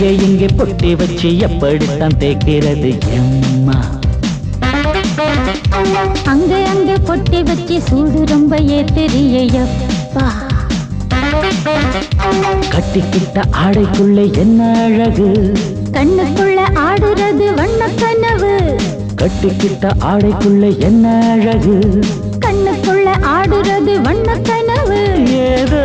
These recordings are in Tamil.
எங்கே பொட்டி வச்சு எப்படித்தான் தேய்க்கிறது எம்மா? அங்க அங்க பொட்டி வச்சு சூடு ரொம்ப ஏத்தெரியப்பா கட்டிக்கிட்ட ஆடைக்குள்ளே என்ன அழகு? கண்ணுக்குள்ள ஆடுறது வண்ண கனவு. கட்டிக்கிட்ட ஆடைக்குள்ளே என்ன அழகு? கண்ணுக்குள்ள ஆடுறது வண்ண கனவு. ஏதோ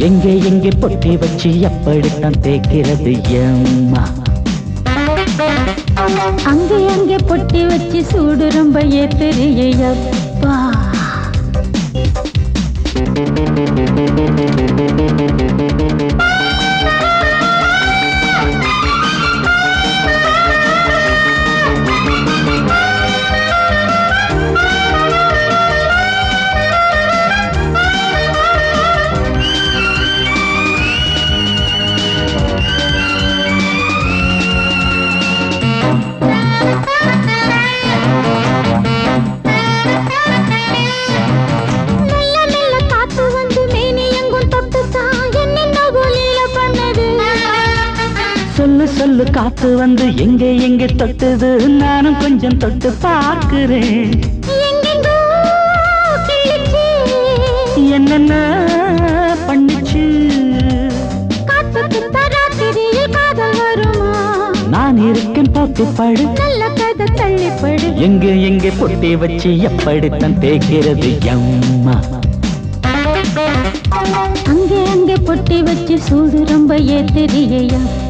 எங்கே எங்கே பொட்டி வச்சு எப்படித்தான் தேய்க்கிறது எம்மா. அங்கே அங்கே பொட்டி வச்சு சூடு ரொம்ப ஏத்தெரியப்பா மெல்ல சொல்லு சொல்லு காத்து வந்து எங்கே எங்கே தொட்டுது? நானும் கொஞ்சம் தொட்டு பார்க்கிறேன். என்னென்ன பண்ணுச்சு? நான் இருக்கேன் பார்த்து படு. நல்ல கதை தள்ளிப்படு எங்கே எங்கே பொட்டி வச்சு எப்படித்தான் தேய்க்கிறது எம்மா? அங்கே அங்கே பொட்டி வச்சு சூடு ரொம்ப ஏத்தெரியப்பா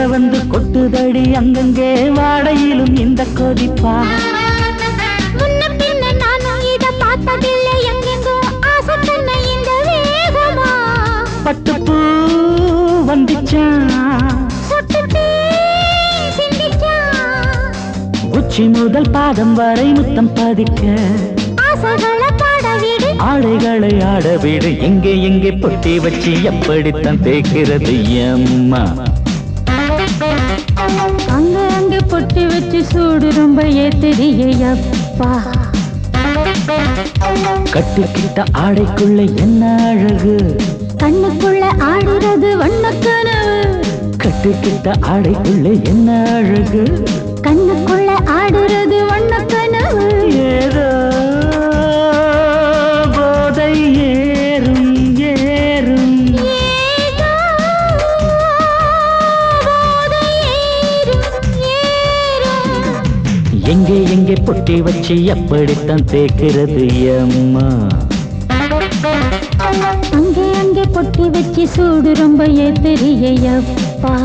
வந்து கொட்டுதடி அங்கங்கே வாடையிலும் இந்த கொதிப்பா. பட்டுப்பூ வந்துச்சான் உச்சி முதல் பாதம் வரை முத்தம் பதிக்க. ஆடைகளை ஆட விடு எங்கே எங்கே பொட்டி வச்சு எப்படித்தான் தேய்க்கிறது எம்மா? அங்க அங்க பொட்டி வச்சு சூடு ரொம்ப ஏத்தெரியப்பா கட்டிக்கிட்ட ஆடைக்குள்ள என்ன அழகு? கண்ணுக்குள்ள ஆடுறது வண்ணக்கனவு கட்டிக்கிட்ட ஆடைக்குள்ள என்ன அழகு? கண்ணுக்குள்ள எங்கே எங்கே பொட்டி வச்சு அப்படித்தான் தேக்கிறது அம்மா. அங்கே அங்கே பொட்டி வச்சு சூடு ரொம்ப ஏத்தறிய அப்பா.